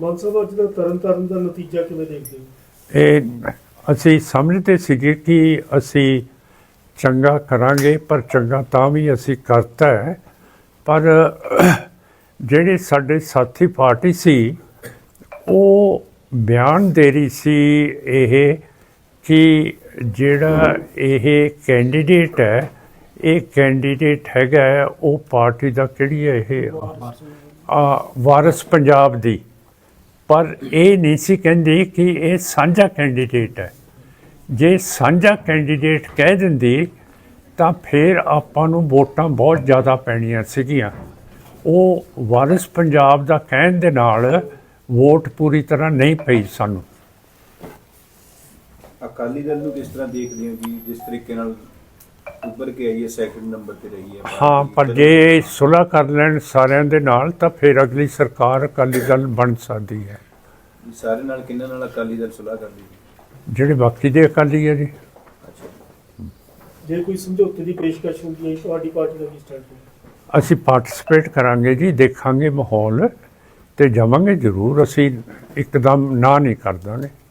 ਮਾਨ ਸਾਹਿਬ ਅੱਜ ਦਾ ਤਰਨ ਤਾਰਨ ਦਾ ਨਤੀਜਾ ਕਿਵੇਂ ਦੇਖਦੇ ਹੋ? ਇਹ ਅਸੀਂ ਸਮਝਦੇ ਸੀਗੇ ਕਿ ਅਸੀਂ ਚੰਗਾ ਕਰਾਂਗੇ ਪਰ ਚੰਗਾ ਤਾਂ ਵੀ ਅਸੀਂ ਕਰਤਾ ਹੈ। ਪਰ ਜਿਹੜੇ ਸਾਡੇ ਸਾਥੀ ਪਾਰਟੀ ਸੀ ਉਹ ਬਿਆਨ ਦੇ ਰਹੀ ਸੀ ਇਹ ਕਿ ਜਿਹੜਾ ਇਹ ਕੈਂਡੀਡੇਟ ਹੈ ਇਹ ਕੈਂਡੀਡੇਟ ਹੈਗਾ ਉਹ ਪਾਰਟੀ ਦਾ ਕਿਹੜੀ ਹੈ ਇਹ? ਆ ਵਾਰਸ ਪੰਜਾਬ ਦੀ। ਪਰ ਇਹ ਨਹੀਂ ਸੀ ਕਹਿੰਦੀ ਕਿ ਇਹ ਸਾਂਝਾ ਕੈਂਡੀਡੇਟ ਹੈ। ਜੇ ਸਾਂਝਾ ਕੈਂਡੀਡੇਟ ਕਹਿ ਦਿੰਦੀ, ਤਾਂ ਫਿਰ ਆਪਾਂ ਨੂੰ ਵੋਟਾਂ ਬਹੁਤ ਜ਼ਿਆਦਾ ਪੈਣੀਆਂ ਸੀਗੀਆਂ। ਉਹ ਵਾਰਿਸ ਪੰਜਾਬ ਦਾ ਕਹਿਣ ਦੇ ਨਾਲ ਵੋਟ ਪੂਰੀ ਤਰ੍ਹਾਂ ਨਹੀਂ ਪਈ ਸਾਨੂੰ। ਅਕਾਲੀ ਦਲ ਨੂੰ ਕਿਸ ਤਰ੍ਹਾਂ ਦੇਖਦੇ ਹੋ ਜੀ? ਜਿਸ ਤਰੀਕੇ ਨਾਲ ਉੱਭਰ ਕੇ ਆਈ ਹੈ ਸੈਕਿੰਡ ਨੰਬਰ ਤੇ ਰਹੀ ਹੈ। ਹਾਂ ਪਰ ਜੇ ਸੁਲ੍ਹਾ ਕਰ ਲੈਣ ਸਾਰਿਆਂ ਦੇ ਨਾਲ ਤਾਂ ਫਿਰ ਅਗਲੀ ਸਰਕਾਰ ਅਕਾਲੀ ਦਲ ਬਣ ਸਕਦੀ ਹੈ। ਸਾਰੇ ਨਾਲ ਕਿੰਨਾਂ ਨਾਲ ਅਕਾਲੀ ਦਲ ਸੁਲਾਹ ਕਰਦੀ ਹੈ ਜਿਹੜੇ ਬਾਕੀ ਦੇ ਅਕਾਲੀ ਹੈ ਜੀ। ਜੇ ਕੋਈ ਸਮਝੌਤੇ ਦੀ ਪੇਸ਼ਕਸ਼ ਹੁੰਦੀ ਹੈ ਤੁਹਾਡੀ ਪਾਰਟੀ ਦਾ ਕੀ ਸਟੈਂਡ ਹੈ? ਅਸੀਂ ਪਾਰਟਿਸਿਪੇਟ ਕਰਾਂਗੇ ਜੀ ਦੇਖਾਂਗੇ ਮਾਹੌਲ ਤੇ ਜਾਵਾਂਗੇ ਜ਼ਰੂਰ। ਅਸੀਂ ਇੱਕਦਮ ਨਾ ਨਹੀਂ ਕਰ ਦਾਂਗੇ